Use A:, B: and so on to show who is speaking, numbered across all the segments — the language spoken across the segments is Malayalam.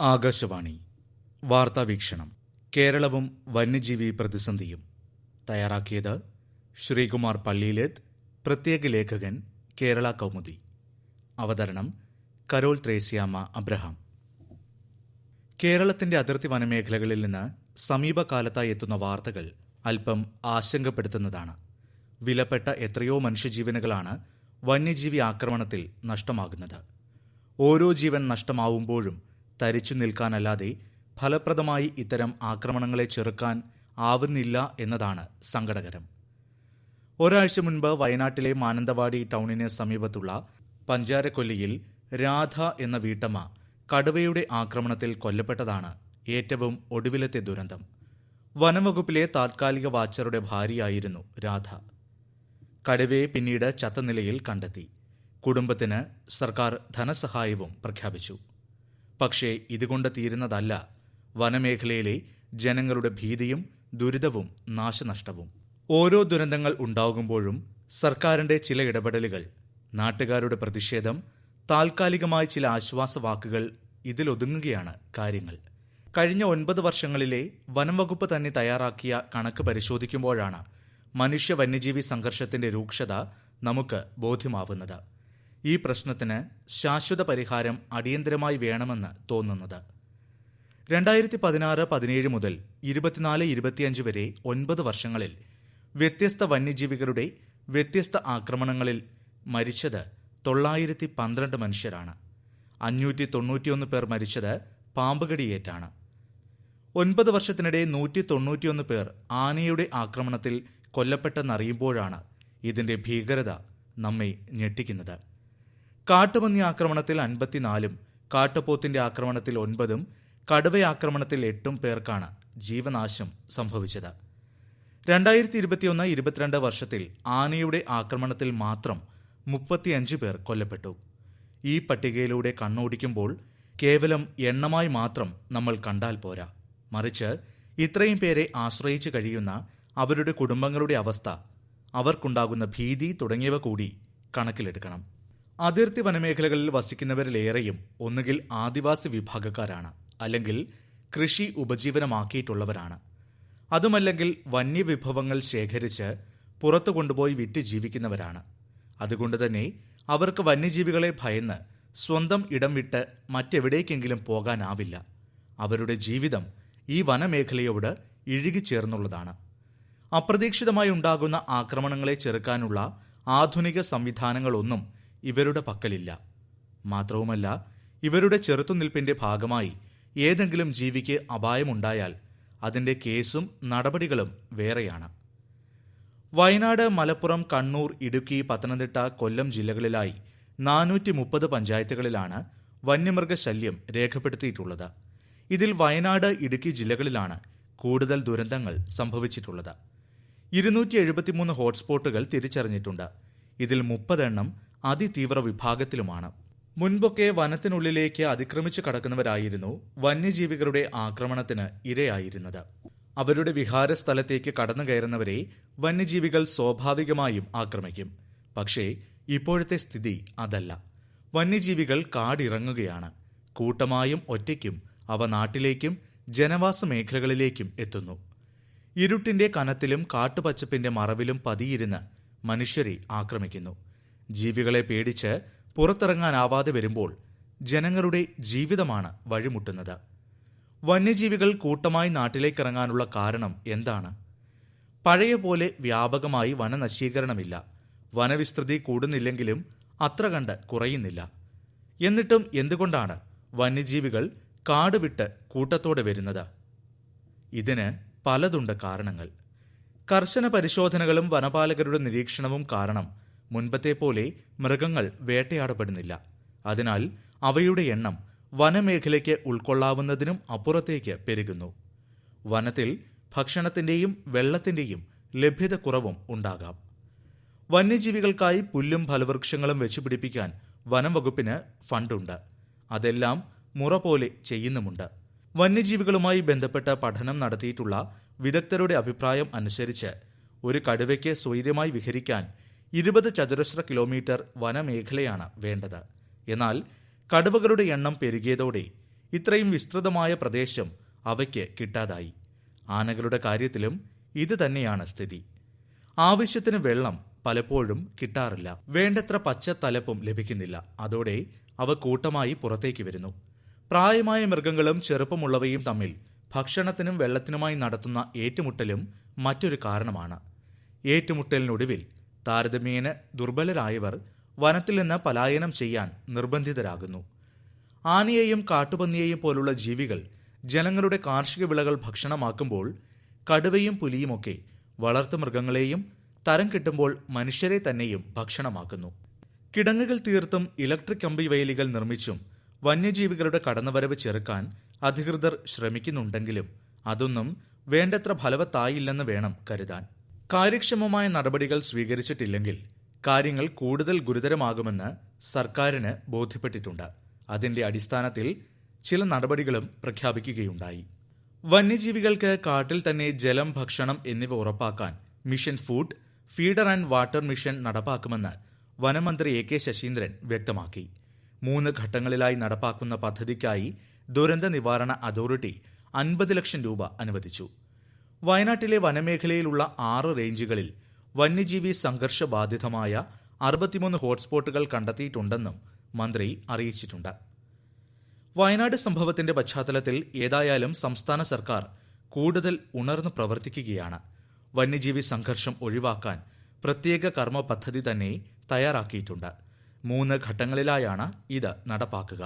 A: ആകാശവാണി. വാർത്താ വീക്ഷണം. കേരളവും വന്യജീവി പ്രതിസന്ധിയും. തയ്യാറാക്കിയത് ശ്രീകുമാർ പള്ളിയിലേത്. പ്രത്യേക ലേഖകൻ കേരള കൗമുദി. അവതരണം കരോൾ ത്രേസ്യാമ അബ്രഹാം. കേരളത്തിന്റെ അതിർത്തി വനമേഖലകളിൽ നിന്ന് സമീപകാലത്തായി എത്തുന്ന വാർത്തകൾ അല്പം ആശങ്കപ്പെടുത്തുന്നതാണ്. വിലപ്പെട്ട എത്രയോ മനുഷ്യജീവനുകളാണ് വന്യജീവി ആക്രമണത്തിൽ നഷ്ടമാകുന്നത്. ഓരോ ജീവൻ നഷ്ടമാവുമ്പോഴും തരിച്ചു നിൽക്കാനല്ലാതെ ഫലപ്രദമായി ഇത്തരം ആക്രമണങ്ങളെ ചെറുക്കാൻ ആവുന്നില്ല എന്നതാണ് സങ്കടകരം. ഒരാഴ്ച മുൻപ് വയനാട്ടിലെ മാനന്തവാടി ടൗണിന് സമീപത്തുള്ള പഞ്ചാരക്കൊല്ലിയിൽ രാധ എന്ന വീട്ടമ്മ കടുവയുടെ ആക്രമണത്തിൽ കൊല്ലപ്പെട്ടതാണ് ഏറ്റവും ഒടുവിലത്തെ ദുരന്തം. വനംവകുപ്പിലെ താത്കാലിക വാച്ചറുടെ ഭാര്യയായിരുന്നു രാധ. കടുവയെ പിന്നീട് ചത്ത നിലയിൽ കണ്ടെത്തി. കുടുംബത്തിന് സർക്കാർ ധനസഹായവും പ്രഖ്യാപിച്ചു. പക്ഷേ ഇതുകൊണ്ട് തീരുന്നതല്ല. വനമേഖലയിലെ ജനങ്ങളുടെ ഭീതിയും ദുരിതവും നാശനഷ്ടവും. ഓരോ ദുരന്തങ്ങൾ ഉണ്ടാകുമ്പോഴും സർക്കാരിന്റെ ചില ഇടപെടലുകൾ നാട്ടുകാരുടെ പ്രതിഷേധം താൽക്കാലികമായ ചില ആശ്വാസവാക്കുകൾ ഇതിലൊതുങ്ങുകയാണ് കാര്യങ്ങൾ. കഴിഞ്ഞ ഒൻപത് വർഷങ്ങളിലെ വനംവകുപ്പ് തന്നെ തയ്യാറാക്കിയ കണക്ക് പരിശോധിക്കുമ്പോഴാണ് മനുഷ്യ വന്യജീവി സംഘർഷത്തിന്റെ രൂക്ഷത നമുക്ക് ബോധ്യമാവുന്നത്. ഈ പ്രശ്നത്തിന് ശാശ്വത പരിഹാരം അടിയന്തരമായി വേണമെന്ന് തോന്നുന്നത്. രണ്ടായിരത്തി പതിനാറ് പതിനേഴ് മുതൽ ഇരുപത്തിനാല് ഇരുപത്തിയഞ്ച് വരെ ഒൻപത് വർഷങ്ങളിൽ വ്യത്യസ്ത വന്യജീവികളുടെ വ്യത്യസ്ത ആക്രമണങ്ങളിൽ മരിച്ചത് തൊള്ളായിരത്തി പന്ത്രണ്ട് മനുഷ്യരാണ്. അഞ്ഞൂറ്റി തൊണ്ണൂറ്റിയൊന്ന് പേർ മരിച്ചത് പാമ്പുകടിയേറ്റാണ്. ഒൻപത് വർഷത്തിനിടെ നൂറ്റി തൊണ്ണൂറ്റിയൊന്ന് പേർ ആനയുടെ ആക്രമണത്തിൽ കൊല്ലപ്പെട്ടെന്നറിയുമ്പോഴാണ് ഇതിന്റെ ഭീകരത നമ്മെ ഞെട്ടിക്കുന്നത്. കാട്ടുപന്നി ആക്രമണത്തിൽ അൻപത്തിനാലും കാട്ടുപോത്തിന്റെ ആക്രമണത്തിൽ ഒൻപതും കടുവയാക്രമണത്തിൽ എട്ടും പേർക്കാണ് ജീവനാശം സംഭവിച്ചത്. രണ്ടായിരത്തി ഇരുപത്തിയൊന്ന് ഇരുപത്തിരണ്ട് വർഷത്തിൽ ആനയുടെ ആക്രമണത്തിൽ മാത്രം മുപ്പത്തിയഞ്ച് പേർ കൊല്ലപ്പെട്ടു. ഈ പട്ടികയിലൂടെ കണ്ണോടിക്കുമ്പോൾ കേവലം എണ്ണമായി മാത്രം നമ്മൾ കണ്ടാൽ പോരാ. മറിച്ച് ഇത്രയും പേരെ ആശ്രയിച്ചു കഴിയുന്ന അവരുടെ കുടുംബങ്ങളുടെ അവസ്ഥ അവർക്കുണ്ടാകുന്ന ഭീതി തുടങ്ങിയവ കൂടി കണക്കിലെടുക്കണം. അതിർത്തി വനമേഖലകളിൽ വസിക്കുന്നവരിലേറെയും ഒന്നുകിൽ ആദിവാസി വിഭാഗക്കാരാണ് അല്ലെങ്കിൽ കൃഷി ഉപജീവനമാക്കിയിട്ടുള്ളവരാണ്. അതുമല്ലെങ്കിൽ വന്യവിഭവങ്ങൾ ശേഖരിച്ച് പുറത്തു കൊണ്ടുപോയി വിറ്റ് ജീവിക്കുന്നവരാണ്. അതുകൊണ്ട് തന്നെ അവർക്ക് വന്യജീവികളെ ഭയന്ന് സ്വന്തം ഇടം വിട്ട് മറ്റെവിടേക്കെങ്കിലും പോകാനാവില്ല. അവരുടെ ജീവിതം ഈ വനമേഖലയോട് ഇഴുകിച്ചേർന്നുള്ളതാണ് അപ്രതീക്ഷിതമായി ഉണ്ടാകുന്ന ആക്രമണങ്ങളെ ചെറുക്കാനുള്ള ആധുനിക സംവിധാനങ്ങളൊന്നും ഇവരുടെ പക്കലില്ല. മാത്രവുമല്ല ഇവരുടെ ചെറുത്തുനിൽപ്പിന്റെ ഭാഗമായി ഏതെങ്കിലും ജീവിക്ക് അപായമുണ്ടായാൽ അതിന്റെ കേസും നടപടികളും വേറെയാണ്. വയനാട് മലപ്പുറം കണ്ണൂർ ഇടുക്കി പത്തനംതിട്ട കൊല്ലം ജില്ലകളിലായി നാനൂറ്റി മുപ്പത് പഞ്ചായത്തുകളിലാണ് വന്യമൃഗശല്യം രേഖപ്പെടുത്തിയിട്ടുള്ളത്. ഇതിൽ വയനാട് ഇടുക്കി ജില്ലകളിലാണ് കൂടുതൽ ദുരന്തങ്ങൾ സംഭവിച്ചിട്ടുള്ളത്. ഇരുന്നൂറ്റി എഴുപത്തിമൂന്ന് ഹോട്ട്സ്പോട്ടുകൾ തിരിച്ചറിഞ്ഞിട്ടുണ്ട്. ഇതിൽ മുപ്പതെണ്ണം അതിതീവ്ര വിഭാഗത്തിലുമാണ്. മുൻപൊക്കെ വനത്തിനുള്ളിലേക്ക് അതിക്രമിച്ചു കടക്കുന്നവരായിരുന്നു വന്യജീവികളുടെ ആക്രമണത്തിന് ഇരയായിരുന്നത്. അവരുടെ വിഹാര സ്ഥലത്തേക്ക് കടന്നു കയറുന്നവരെ വന്യജീവികൾ സ്വാഭാവികമായും ആക്രമിക്കും. പക്ഷേ ഇപ്പോഴത്തെ സ്ഥിതി അതല്ല. വന്യജീവികൾ കാടിറങ്ങുകയാണ്. കൂട്ടമായും ഒറ്റയ്ക്കും അവ നാട്ടിലേക്കും ജനവാസ മേഖലകളിലേക്കും എത്തുന്നു. ഇരുട്ടിന്റെ കനത്തിലും കാട്ടുപച്ചപ്പിന്റെ മറവിലും പതിയിരുന്ന് മനുഷ്യരെ ആക്രമിക്കുന്നു. ജീവികളെ പേടിച്ച് പുറത്തിറങ്ങാനാവാതെ വരുമ്പോൾ ജനങ്ങളുടെ ജീവിതമാണ് വഴിമുട്ടുന്നത്. വന്യജീവികൾ കൂട്ടമായി നാട്ടിലേക്കിറങ്ങാനുള്ള കാരണം എന്താണ്? പഴയ പോലെ വ്യാപകമായി വനനശീകരണമില്ല. വനവിസ്തൃതി കൂടുന്നില്ലെങ്കിലും അത്ര കണ്ട് കുറയുന്നില്ല. എന്നിട്ടും എന്തുകൊണ്ടാണ് വന്യജീവികൾ കാട് വിട്ട് കൂട്ടത്തോടെ വരുന്നത്? ഇതിന് പലതുണ്ട് കാരണങ്ങൾ. കർശന പരിശോധനകളും വനപാലകരുടെ നിരീക്ഷണവും കാരണം മുൻപത്തെ പോലെ മൃഗങ്ങൾ വേട്ടയാടപ്പെടുന്നില്ല. അതിനാൽ അവയുടെ എണ്ണം വനമേഖലയ്ക്ക് ഉൾക്കൊള്ളാവുന്നതിനും അപ്പുറത്തേക്ക് പെരുകുന്നു. വനത്തിൽ ഭക്ഷണത്തിന്റെയും വെള്ളത്തിന്റെയും ലഭ്യത കുറവും ഉണ്ടാകാം. വന്യജീവികൾക്കായി പുല്ലും ഫലവൃക്ഷങ്ങളും വെച്ചുപിടിപ്പിക്കാൻ വനം വകുപ്പിന് ഫണ്ടുണ്ട്. അതെല്ലാം മുറ പോലെ ചെയ്യുന്നുമുണ്ട്. വന്യജീവികളുമായി ബന്ധപ്പെട്ട പഠനം നടത്തിയിട്ടുള്ള വിദഗ്ധരുടെ അഭിപ്രായം അനുസരിച്ച് ഒരു കടുവയ്ക്ക് സ്വൈര്യമായി വിഹരിക്കാൻ ഇരുപത് ചതുരശ്ര കിലോമീറ്റർ വനമേഖലയാണ് വേണ്ടത്. എന്നാൽ കടുവകളുടെ എണ്ണം പെരുകിയതോടെ ഇത്രയും വിസ്തൃതമായ പ്രദേശം അവയ്ക്ക് കിട്ടാതായി. ആനകളുടെ കാര്യത്തിലും ഇത് തന്നെയാണ് സ്ഥിതി. ആവശ്യത്തിന് വെള്ളം പലപ്പോഴും കിട്ടാറില്ല. വേണ്ടത്ര പച്ച തലപ്പും ലഭിക്കുന്നില്ല. അതോടെ അവ കൂട്ടമായി പുറത്തേക്ക് വരുന്നു. പ്രായമായ മൃഗങ്ങളും ചെറുപ്പമുള്ളവയും തമ്മിൽ ഭക്ഷണത്തിനും വെള്ളത്തിനുമായി നടത്തുന്ന ഏറ്റുമുട്ടലും മറ്റൊരു കാരണമാണ്. ഏറ്റുമുട്ടലിനൊടുവിൽ താരതമ്യേന ദുർബലരായവർ വനത്തിൽ നിന്ന് പലായനം ചെയ്യാൻ നിർബന്ധിതരാകുന്നു. ആനയെയും കാട്ടുപന്നിയെയും പോലുള്ള ജീവികൾ ജനങ്ങളുടെ കാർഷിക വിളകൾ ഭക്ഷണമാക്കുമ്പോൾ കടുവയും പുലിയുമൊക്കെ വളർത്തുമൃഗങ്ങളെയും തരം കിട്ടുമ്പോൾ മനുഷ്യരെ തന്നെയും ഭക്ഷണമാക്കുന്നു. കിടങ്ങുകൾ തീർത്തും ഇലക്ട്രിക് കമ്പി വയലുകൾ നിർമ്മിച്ചും വന്യജീവികളുടെ കടന്നുവരവ് ചെറുക്കാൻ അധികൃതർ ശ്രമിക്കുന്നുണ്ടെങ്കിലും അതൊന്നും വേണ്ടത്ര ഫലവത്തായില്ലെന്ന് വേണം കരുതാൻ. കാര്യക്ഷമമായ നടപടികൾ സ്വീകരിച്ചിട്ടില്ലെങ്കിൽ കാര്യങ്ങൾ കൂടുതൽ ഗുരുതരമാകുമെന്ന് സർക്കാരിന് ബോധ്യപ്പെട്ടിട്ടുണ്ട്. അതിന്റെ അടിസ്ഥാനത്തിൽ ചില നടപടികളും പ്രഖ്യാപിക്കുകയുണ്ടായി. വന്യജീവികൾക്ക് കാട്ടിൽ തന്നെ ജലം ഭക്ഷണം എന്നിവ ഉറപ്പാക്കാൻ mission food feeder and water mission നടപ്പാക്കുമെന്ന് വനമന്ത്രി എ കെ ശശീന്ദ്രൻ വ്യക്തമാക്കി. മൂന്ന് ഘട്ടങ്ങളിലായി നടപ്പാക്കുന്ന പദ്ധതിക്കായി ദുരന്ത നിവാരണ അതോറിറ്റി അൻപത് ലക്ഷം രൂപ അനുവദിച്ചു. വയനാട്ടിലെ വനമേഖലയിലുള്ള ആറ് റേഞ്ചുകളിൽ വന്യജീവി സംഘർഷബാധിതമായ അറുപത്തിമൂന്ന് ഹോട്ട്സ്പോട്ടുകൾ കണ്ടെത്തിയിട്ടുണ്ടെന്നും മന്ത്രി അറിയിച്ചിട്ടുണ്ട്. വയനാട് സംഭവത്തിന്റെ പശ്ചാത്തലത്തിൽ ഏതായാലും സംസ്ഥാന സർക്കാർ കൂടുതൽ ഉണർന്നു പ്രവർത്തിക്കുകയാണ്. വന്യജീവി സംഘർഷം ഒഴിവാക്കാൻ പ്രത്യേക കർമ്മ പദ്ധതി തന്നെ തയ്യാറാക്കിയിട്ടുണ്ട്. മൂന്ന് ഘട്ടങ്ങളിലായാണ് ഇത് നടപ്പാക്കുക.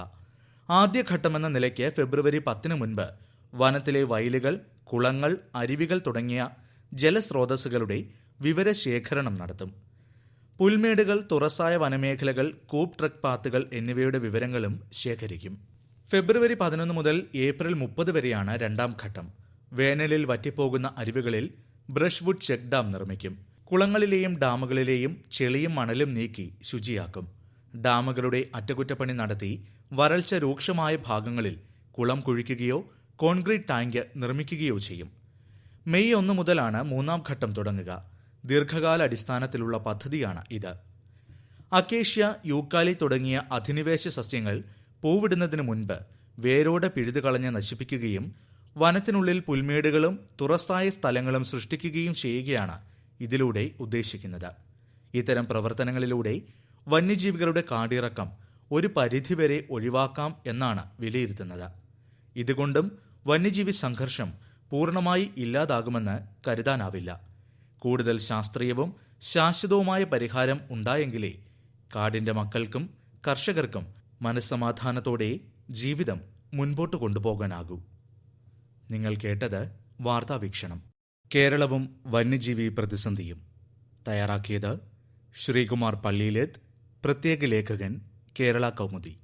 A: ആദ്യഘട്ടമെന്ന നിലയ്ക്ക് ഫെബ്രുവരി പത്തിന് മുൻപ് വനത്തിലെ വയലുകൾ കുളങ്ങൾ അരുവികൾ തുടങ്ങിയ ജലസ്രോതസ്സുകളുടെ വിവരശേഖരണം നടത്തും. പുൽമേടുകൾ തുറസായ വനമേഖലകൾ കൂപ്പ് ട്രക്ക് പാത്തുകൾ എന്നിവയുടെ വിവരങ്ങളും ശേഖരിക്കും. ഫെബ്രുവരി പതിനൊന്ന് മുതൽ ഏപ്രിൽ മുപ്പത് വരെയാണ് രണ്ടാം ഘട്ടം. വേനലിൽ വറ്റിപ്പോകുന്ന അരുവികളിൽ ബ്രഷ്വുഡ് ചെക്ക് ഡാം നിർമ്മിക്കും. കുളങ്ങളിലെയും ഡാമുകളിലെയും ചെളിയും മണലും നീക്കി ശുചിയാക്കും. ഡാമുകളുടെ അറ്റകുറ്റപ്പണി നടത്തി വരൾച്ച രൂക്ഷമായ ഭാഗങ്ങളിൽ കുളം കുഴിക്കുകയോ കോൺക്രീറ്റ് ടാങ്ക് നിർമ്മിക്കുകയോ ചെയ്യും. മെയ് ഒന്ന് മുതലാണ് മൂന്നാം ഘട്ടം തുടങ്ങുക. ദീർഘകാല അടിസ്ഥാനത്തിലുള്ള പദ്ധതിയാണ് ഇത്. അക്കേഷ്യ യൂക്കാലി തുടങ്ങിയ അധിനിവേശ സസ്യങ്ങൾ പൂവിടുന്നതിന് മുൻപ് വേരോടെ പിഴുതു കളഞ്ഞ് നശിപ്പിക്കുകയും വനത്തിനുള്ളിൽ പുൽമേടുകളും തുറസായ സ്ഥലങ്ങളും സൃഷ്ടിക്കുകയും ചെയ്യുകയാണ് ഇതിലൂടെ ഉദ്ദേശിക്കുന്നത്. ഇത്തരം പ്രവർത്തനങ്ങളിലൂടെ വന്യജീവികളുടെ കാടിറക്കം ഒരു പരിധിവരെ ഒഴിവാക്കാം എന്നാണ് വിലയിരുത്തുന്നത്. ഇതുകൊണ്ടും വന്യജീവി സംഘർഷം പൂർണമായി ഇല്ലാതാകുമെന്ന് കരുതാനാവില്ല. കൂടുതൽ ശാസ്ത്രീയവും ശാശ്വതവുമായ പരിഹാരം ഉണ്ടായെങ്കിലേ കാടിന്റെ മക്കൾക്കും കർഷകർക്കും മനസ്സമാധാനത്തോടെ ജീവിതം മുൻപോട്ട് കൊണ്ടുപോകാനാകൂ. നിങ്ങൾ കേട്ടത് വാർത്താവീക്ഷണം കേരളവും വന്യജീവി പ്രതിസന്ധിയും. തയ്യാറാക്കിയത് ശ്രീകുമാർ പള്ളിയിലേത് പ്രത്യേക ലേഖകൻ കേരള കൗമുദി.